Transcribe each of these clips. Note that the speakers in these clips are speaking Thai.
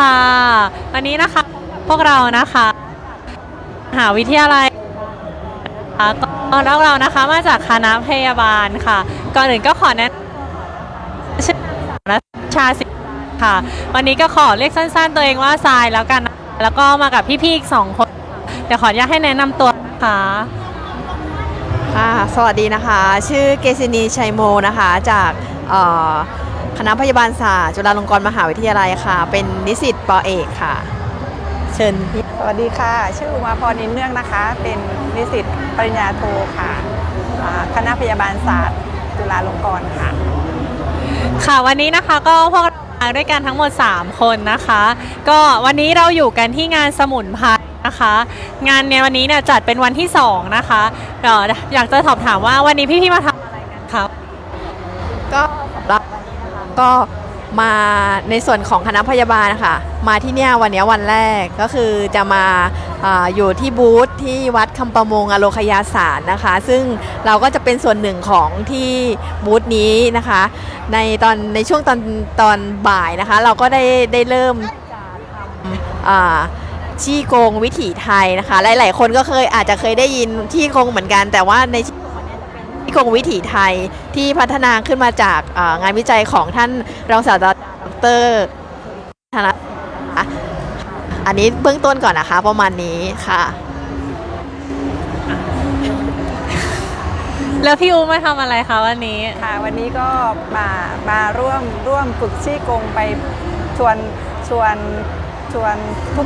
ค่ะ วันนี้นะคะพวกเรานะคะมหาวิทยาลัยนะคะก็แล้วเรานะคะมาจากคณะพยาบาลค่ะ ก่อนอื่นก็ขอแนะนำชื่อนัชชาสิค่ะ วันนี้ก็ขอเรียกสั้น ๆ ตัวเองว่าทรายแล้วกันนะแล้วก็มากับพี่ๆอีกสองคนเดี๋ยวขออนุญาตให้แนะนำตัวนะคะค่ะสวัสดีนะคะ ชื่อเกษินีชัยโมนะคะจากออ คณะพยาบาลศาสตร์จุฬาลงกรณ์มหาวิทยาลัยค่ะ เป็นนิสิตปอเอกค่ะ เชิญพี่สวัสดีค่ะ ชื่ออุมาพรนินเนื่องนะคะ เป็นนิสิตปริญญาโทค่ะอ่าคณะพยาบาลศาสตร์ จุฬาลงกรณ์ค่ะ ค่ะวันนี้นะคะก็พวกเรามาด้วยกันทั้งหมด 3 คนนะคะ ก็วันนี้เราอยู่กันที่งานสมุนไพรนะคะ งานในวันนี้เนี่ยจัดเป็นวันที่ 2 นะคะเดี๋ยวอยากจะสอบถามว่าวันนี้พี่ๆมาทำอะไรกันครับ ก็ ก็มาในส่วนของคณะพยาบาลนะคะมาที่เนี่ยวันนี้วันแรกก็คือจะมาออยู่ที่บูธที่วัดคำประมงอโลคยาสารนะคะ ซึ่งเราก็จะเป็นส่วนหนึ่งของที่บูธนี้นะคะ ในตอนในช่วงตอนตอนบ่ายนะคะ เราก็ได้ได้เริ่มชี่โกงวิถีไทยนะคะ หลาย ๆ คนก็เคยอาจจะเคยได้ยินชี่โกงเหมือนกันแต่ว่าใน นี่ยจะเป็นชี่โกงวิถีไทยที่พัฒนาขึ้นมาจากอ่างานวิจัยของท่านรองศาสตราจารย์ดรธนนะคะอันนี้เบื้องต้นก่อนนะคะ ประมาณนี้ค่ะแล้วพี่อูมาทำอะไรคะวันนี้ค่ะวันนี้ก็มามาร่วมร่วมฝึกชี้กงไปชวนชวนชวน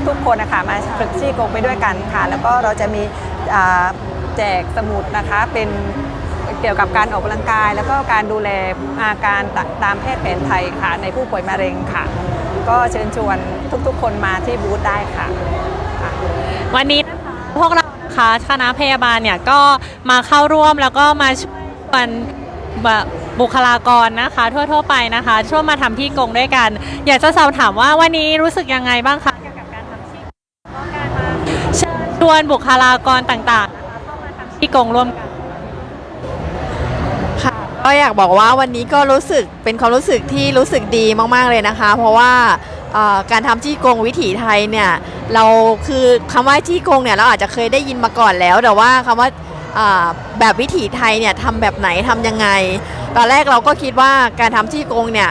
ทุกๆคนนะคะมาฝึกชี้กงไปด้วยกันค่ะ แล้วก็เราจะมีอ่าแจกสมุดนะคะเป็น เกี่ยวกับการออกกำลังกาย แล้วก็การดูแลอาการตตามแพทย์แผนไทยค่ะ ในผู้ป่วยมะเร็งค่ะ ก็เชิญชวนทุกๆ คนมาที่บูธได้ค่ะคะวันนี้นะคะพวกเรานะคะคณะพยาบาลเนี่ยก็มาเข้าร่วมแล้วก็มาช่วยกันแบบบุคลากรนะคะ ทั่ว ๆ ไปนะคะช่วยมาทำที่กงด้วยกัน อยากจะสอบถามว่าวันนี้รู้สึกยังไงบ้างคะเกี่ยวกับการทำที่กงแล้วก็การมาเชิญชวนบุคลากรต่างๆเข้ามาทำที่กงร่วมกัน ก็อยากบอกว่าวันนี้ก็รู้สึกเป็นความรู้สึกที่รู้สึกดีมากๆเลยนะคะ เพราะว่าการทำจี้กงวิถีไทยเนี่ยเราคือคำว่าจี้กงเนี่ยเราอาจจะเคยได้ยินมาก่อนแล้ว แต่ว่าคำว่าอ่าแบบวิถีไทยเนี่ยทำแบบไหนทำยังไง ตอนแรกเราก็คิดว่าการทำจี้กงเนี่ย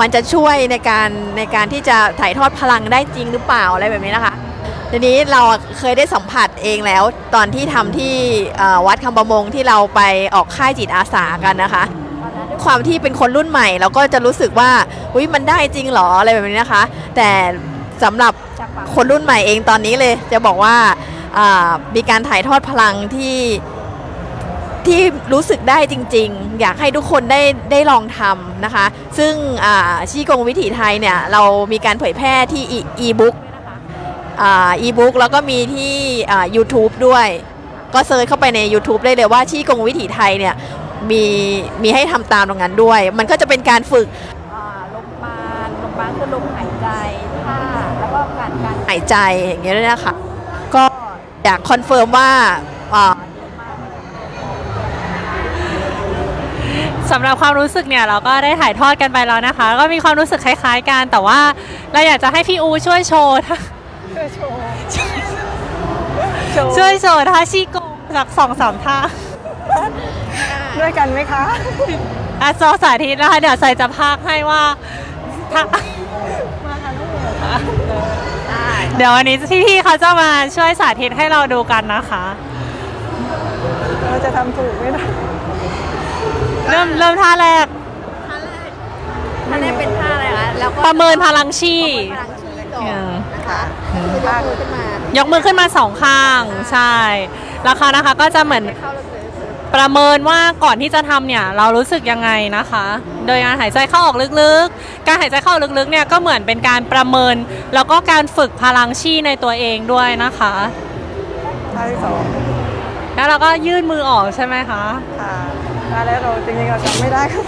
มันจะช่วยในการในการที่จะถ่ายทอดพลังได้จริงหรือเปล่าอะไรแบบนี้นะคะ ทีนี้เราเคยได้สัมผัสเองแล้ว ตอนที่ทำที่วัดคำประมงที่เราไปออกค่ายจิตอาสากันนะคะด้วยความที่เป็นคนรุ่นใหม่เราก็จะรู้สึกว่าอุ้ยมันได้จริงเหรออะไรแบบนี้นะคะ แต่สำหรับคนรุ่นใหม่เองตอนนี้เลยจะบอกว่ามีการถ่ายทอดพลังที่ที่รู้สึกได้จริง ๆ อยากให้ทุกคนได้ได้ลองทำนะคะ ซึ่งชี้กงวิถีไทยเนี่ย เรามีการเผยแพร่ที่อีบุ๊ก อีบุ๊กแล้วก็มีที่อ่า YouTube ด้วย ก็เซิร์ชเข้าไปใน YouTube ได้เลยว่าที่กงวิถีไทยเนี่ยมีมีให้ทำตามตรงนั้นด้วย มันก็จะเป็นการฝึกลมบานลมบานคือลมหายใจท่าแล้วก็การการหายใจอย่างเงี้ยด้วยนะคะก็อยากคอนเฟิร์มว่าอ่าสำหรับความรู้สึกเนี่ยเราก็ได้ถ่ายทอดกันไปแล้วนะคะ ก็มีความรู้สึกคล้าย ๆกันแต่ว่าเราอยากจะให้พี่อูช่วยโชว์ช่ วยโชว์ช่วยโชว์ท่าชี้กงสักสองสามท่าด้วยกันไหมคะอะโซสาธิตนะคะเดี๋ยวใส่จะพากให้ว่าท่าเดี๋ยววันนี้พี่ๆเขาจะมาช่วยสาธิตให้เราดูกันนะคะ เราจะทำถูกไหมนะเริ่มเริ่มท่าแรกท่าแรกเป็นท่าอะไรคะแล้วก็ประเมินพลังชีพลังชีก่อ นอืมนะคะคือยกมือขึ้นมายกมือขึ้นมาสองข้าง ใช่แล้วเขานะคะก็จะเหมือนเข้าลึกประเมินว่าก่อนที่จะทำเนี่ยเรารู้สึกยังไงนะคะ โดยการหายใจเข้าออกลึกๆ การหายใจเข้าออกลึกๆเนี่ยก็เหมือนเป็นการประเมิน แล้วก็การฝึกพลังชีในตัวเองด้วยนะคะท่าที่สองแล้วเราก็ยื่นมือออกใช่ไหมคะ ค่ะท่าแล้วเราจริงๆเราจำไม่ได้ค่ะๆ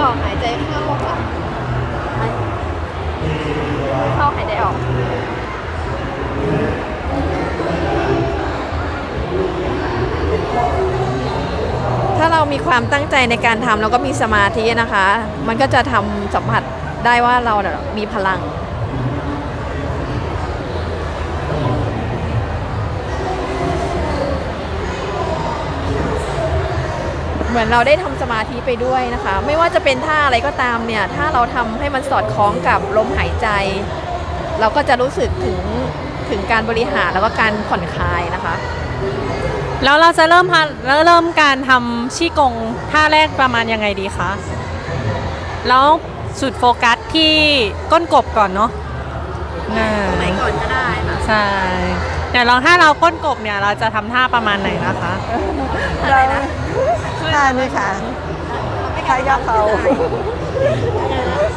ออกหายใจเข้าค่ะ เข้าหายใจออกถ้าเรามีความตั้งใจในการทำแล้วก็มีสมาธินะคะ มันก็จะทำสัมผัสได้ว่าเราเนี่ยมีพลัง เหมือนเราได้ทำสมาธิไปด้วยนะคะ ไม่ว่าจะเป็นท่าอะไรก็ตามเนี่ย ถ้าเราทำให้มันสอดคล้องกับลมหายใจ เราก็จะรู้สึกถึงถึงการบริหารแล้วก็การผ่อนคลายนะคะ แล้วเราจะเริ่มพาแล้วเริ่มการทำชี่กงท่าแรกประมาณยังไงดีคะแล้วจุดโฟกัสที่ก้นกบก่อนเนาะน่าไหนก่อนก็ได้ค่ะใช่เดี๋ยวลองถ้าเราก้นกบเนี่ยเราจะทำท่าประมาณไหนนะคะเรา ท่านี้ค่ะท่ายกเขา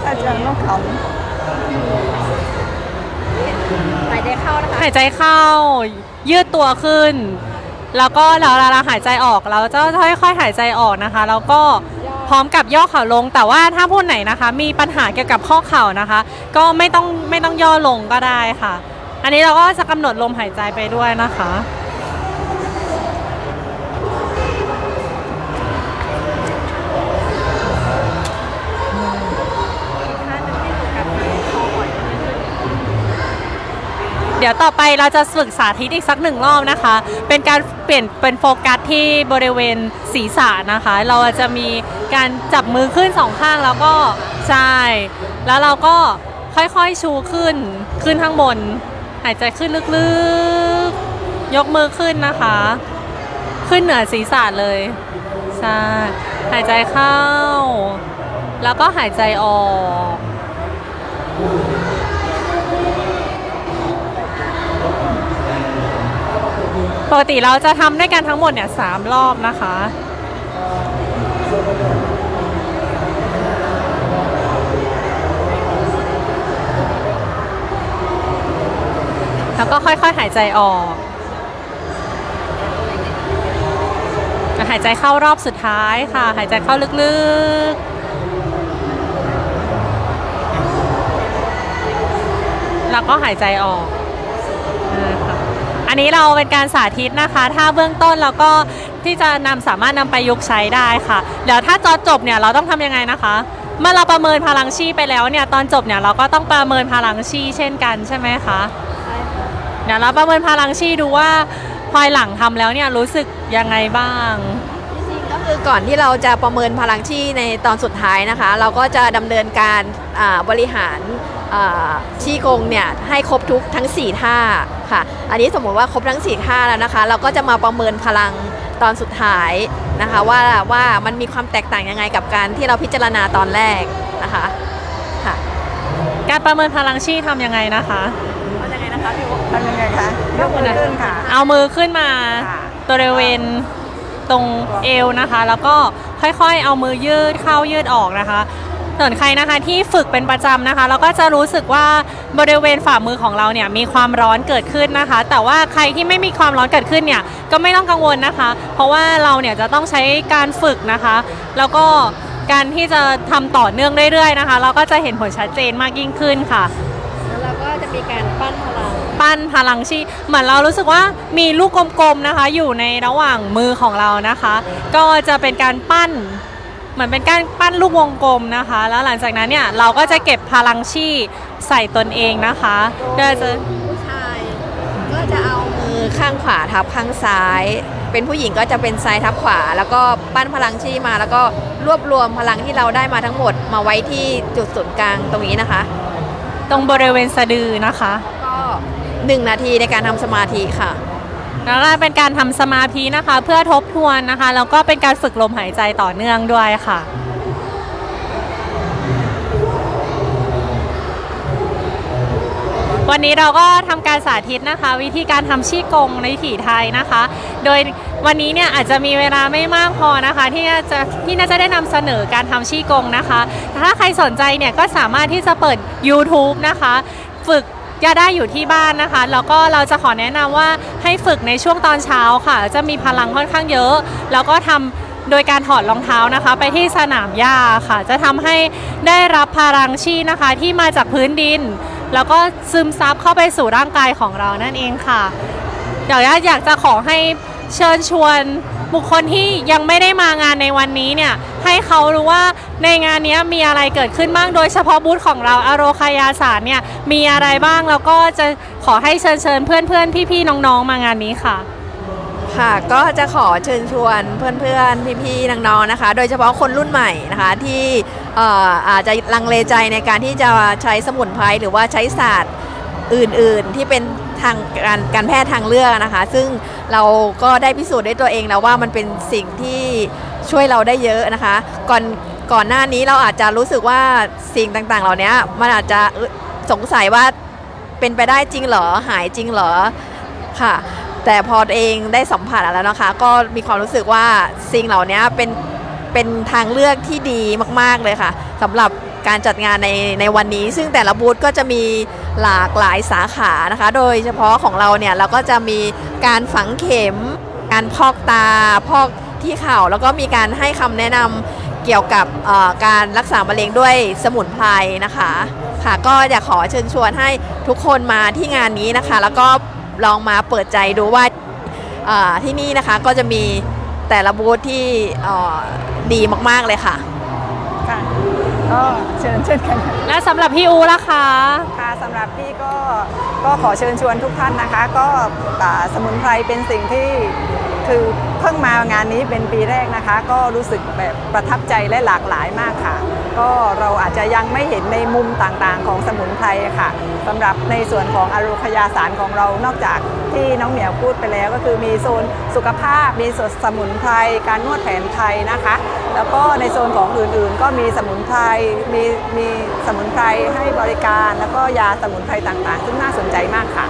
อาจารย์ต้องเขาหายใจเข้านะคะหายใจเข้า ยืดตัวขึ้น แล้วก็เราเราหายใจออกเราจะค่อยๆหายใจออกนะคะ แล้วก็พร้อมกับย่อเข่าลง แต่ว่าถ้าผู้ไหนนะคะ มีปัญหาเกี่ยวกับข้อเข่านะคะ ก็ไม่ต้องไม่ต้องย่อลงก็ได้ค่ะ อันนี้เราก็จะกำหนดลมหายใจไปด้วยนะคะ เดี๋ยวต่อไปเราจะฝึกสาธิตอีกสักหนึ่งรอบนะคะ เป็นการเปลี่ยนเป็นโฟกัสที่บริเวณศีรษะนะคะ เราจะมีการจับมือขึ้นสองข้างแล้วก็ใช่แล้วเราก็ค่อยๆชูขึ้นขึ้นข้างบน หายใจขึ้นลึกๆ ยกมือขึ้นนะคะ ขึ้นเหนือศีรษะเลยใช่หายใจเข้า แล้วก็หายใจออก ปกติเราจะทำด้วยกันทั้งหมดเนี่ยสามรอบนะคะ แล้วก็ค่อยๆหายใจออก หายใจเข้ารอบสุดท้ายค่ะ หายใจเข้าลึกๆแล้วก็หายใจออก อันนี้เราเป็นการสาธิตนะคะ ถ้าเบื้องต้นเราก็ที่จะนำสามารถนำไปยุกใช้ได้ค่ะ เดี๋ยวถ้าจอจบเนี่ยเราต้องทำยังไงนะคะ เมื่อเราประเมินพลังชีไปแล้วเนี่ยตอนจบเนี่ยเราก็ต้องประเมินพลังชีเช่นกันใช่ไหมคะเดี๋ยวเราประเมินพลังชีดูว่าพลอยหลังทำแล้วเนี่ยรู้สึกยังไงบ้างจริงๆก็ คือก่อนที่เราจะประเมินพลังชีในตอนสุดท้ายนะคะ เราก็จะดำเนินการอ่าบริหารอ่าชีกงเนี่ยให้ครบทุกทั้ง 4 ท่าค่ะ อันนี้สมมติว่าครบทั้ง 4 ท่าแล้วนะคะ เราก็จะมาประเมินพลังตอนสุดท้ายนะคะว่าว่ามันมีความแตกต่างยังไงกับการที่เราพิจารณาตอนแรกนะคะค่ะการประเมินพลังชีทำยังไงนะคะเอายังไงนะคะพี่ทำยังไงคะยกมือขึ้นค่ะ เอามือขึ้นมาค่ะบริเวณ ตรงเอวนะคะ แล้วก็ค่อยๆ เอามือยืดเข้ายืดออกนะคะส่วนใครนะคะที่ฝึกเป็นประจำนะคะเราก็จะรู้สึกว่าบริเวณฝ่ามือของเราเนี่ยมีความร้อนเกิดขึ้นนะคะ แต่ว่าใครที่ไม่มีความร้อนเกิดขึ้นเนี่ยก็ไม่ต้องกังวลนะคะ เพราะว่าเราเนี่ยจะต้องใช้การฝึกนะคะ แล้วก็การที่จะทำต่อเนื่องเรื่อยๆนะคะ เราก็จะเห็นผลชัดเจนมากยิ่งขึ้นค่ะ แล้วเราก็จะมีการปั้นพลัง ปั้นพลังชีเหมือนเรารู้สึกว่ามีลูกกลมๆนะคะ อยู่ในระหว่างมือของเรานะคะ ก็จะเป็นการปั้นเหมือนเป็นการปั้นลูกวงกลมนะคะ แล้วหลังจากนั้นเนี่ยเราก็จะเก็บพลังชีใส่ตนเองนะคะโดยจะผู้ชายก็จะเอามือข้างขวาทับข้างซ้าย เป็นผู้หญิงก็จะเป็นซ้ายทับขวา แล้วก็ปั้นพลังชีมาแล้วก็รวบรวมพลังที่เราได้มาทั้งหมดมาไว้ที่จุดศูนย์กลางตรงนี้นะคะ ตรงบริเวณสะดือนะคะ ก็หนึ่งนาทีในการทำสมาธิค่ะ แล้วก็เป็นการทำสมาธินะคะ เพื่อทบทวนนะคะแล้วก็เป็นการฝึกลมหายใจต่อเนื่องด้วยค่ะ วันนี้เราก็ทำการสาธิตนะคะ วิธีการทำชี่กงในถีไทยนะคะ โดยวันนี้เนี่ยอาจจะมีเวลาไม่มากพอนะคะ ที่จะที่น่าจะได้นำเสนอการทำชี่กงนะคะ ถ้าใครสนใจเนี่ยก็สามารถที่จะเปิด YouTube นะคะ ฝึก จะได้อยู่ที่บ้านนะคะ แล้วก็เราจะขอแนะนำว่าให้ฝึกในช่วงตอนเช้าค่ะ จะมีพลังค่อนข้างเยอะ แล้วก็ทำโดยการถอดรองเท้านะคะ ไปที่สนามหญ้าค่ะ จะทำให้ได้รับพลังชีนะคะที่มาจากพื้นดิน แล้วก็ซึมซับเข้าไปสู่ร่างกายของเรานั่นเองค่ะเดี๋ยวอยากจะขอให้เชิญชวน บุคคลที่ยังไม่ได้มางานในวันนี้เนี่ยให้เขารู้ว่าในงานนี้มีอะไรเกิดขึ้นบ้างโดยเฉพาะบูธของเราอโรคายาสารเนี่ยมีอะไรบ้างแล้วก็จะขอให้เชิญเชิญเพื่อนเพื่อนๆพี่ๆน้องๆมางานนี้ค่ะ ค่ะก็จะขอเชิญชวนเพื่อนๆพี่ๆน้องๆนะคะ โดยเฉพาะคนรุ่นใหม่นะคะที่เอ่ออาจจะลังเลใจในการที่จะใช้สมุนไพรหรือว่าใช้ศาสตร์อื่นๆที่เป็น ทางการการแพทย์ทางเลือกนะคะ ซึ่งเราก็ได้พิสูจน์ด้วยตัวเองแล้วว่ามันเป็นสิ่งที่ช่วยเราได้เยอะนะคะ ก่อนก่อนหน้านี้เราอาจจะรู้สึกว่าสิ่งต่างๆ เหล่านี้มันอาจจะสงสัยว่าเป็นไปได้จริงเหรอหายจริงเหรอค่ะ แต่พอเองได้สัมผัสแล้วนะคะ ก็มีความรู้สึกว่าสิ่งเหล่านี้เป็นเป็นทางเลือกที่ดีมาก ๆเลยค่ะสำหรับการจัดงานในในวันนี้ ซึ่งแต่ละบูธก็จะมี หลากหลายสาขานะคะ โดยเฉพาะของเราเนี่ยเราก็จะมีการฝังเข็ม การพอกตา พอกที่เข่าแล้วก็มีการให้คำแนะนำเกี่ยวกับการรักษามะเร็งด้วยสมุนไพรนะคะค่ะก็อยากขอเชิญชวนให้ทุกคนมาที่งานนี้นะคะ แล้วก็ลองมาเปิดใจดูว่าที่นี่นะคะก็จะมีแต่ละบูธที่ดีมาก ๆ เลยค่ะ ก็เชิญเช่นกันค่ะและสำหรับพี่อูล่ะคะ ค่ะสำหรับพี่ก็ก็ขอเชิญชวนทุกท่านนะคะ ก็อ่าสมุนไพรเป็นสิ่งที่คือเพิ่งมางานนี้เป็นปีแรกนะคะ ก็รู้สึกแบบประทับใจและหลากหลายมากค่ะ ก็เราอาจจะยังไม่เห็นในมุมต่างๆ ของสมุนไพรค่ะสำหรับในส่วนของอารุขยาสารของเรานอกจากที่น้องเหมียวพูดไปแล้ว ก็คือมีโซนสุขภาพมีโซนสมุนไพรการนวดแผนไทยนะคะ แล้วก็ในโซนของอื่นๆ ก็มีสมุนไพรมีมีสมุนไพรให้บริการ แล้วก็ยาสมุนไพรต่างๆ ซึ่งน่าสนใจมากค่ะ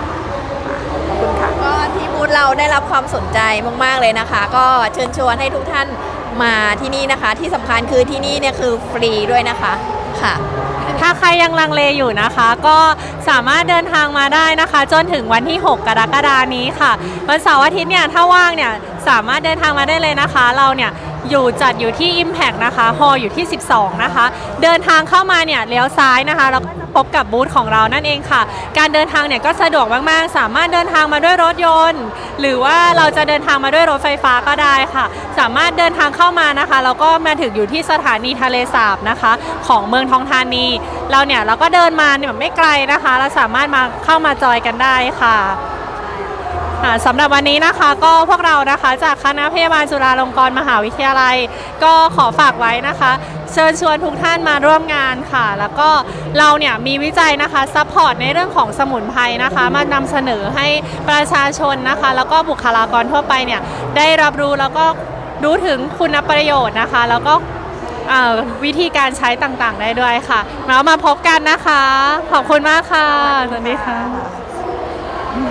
ขอบคุณค่ะก็ที่บูธเราได้รับความสนใจมากๆเลยนะคะ ก็เชิญชวนให้ทุกท่านมาที่นี่นะคะ ที่สำคัญคือที่นี่เนี่ยคือฟรีด้วยนะคะค่ะ ถ้าใครยังลังเลอยู่นะคะ ก็สามารถเดินทางมาได้นะคะ จนถึงวันที่ 6 กรกฎานี้ค่ะ วันเสาร์อาทิตย์เนี่ยถ้าว่างเนี่ยสามารถเดินทางมาได้เลยนะคะ เราเนี่ย อยู่จัดอยู่ที่ Impact นะคะฮอลอยู่ที่ 12 นะคะ เดินทางเข้ามาเนี่ยเลี้ยวซ้ายนะคะแล้วก็จะพบกับบูธของเรานั่นเองค่ะ การเดินทางเนี่ยก็สะดวกมากๆ สามารถเดินทางมาด้วยรถยนต์ หรือว่าเราจะเดินทางมาด้วยรถไฟฟ้าก็ได้ค่ะ สามารถเดินทางเข้ามานะคะแล้วก็มาถึงอยู่ที่สถานีทะเลสาบนะคะ ของเมืองทองธานี เราเนี่ยเราก็เดินมาเนี่ยไม่ไกลนะคะ เราสามารถมาเข้ามาจอยกันได้ค่ะ อ่าสำหรับวันนี้นะคะก็พวกเรานะคะจากคณะพยาบาลจุฬาลงกรณ์มหาวิทยาลัย ก็ขอฝากไว้นะคะ เชิญชวนทุกท่านมาร่วมงานค่ะ แล้วก็เราเนี่ยมีวิจัยนะคะซัพพอร์ตในเรื่องของสมุนไพรนะคะ มานำเสนอให้ประชาชนนะคะ แล้วก็บุคลากรทั่วไปเนี่ยได้รับรู้แล้วก็รู้ถึงคุณประโยชน์นะคะ แล้วก็วิธีการใช้ต่างๆ ได้ด้วยค่ะแล้วมาพบกันนะคะ ขอบคุณมากค่ะสวัสดีค่ะ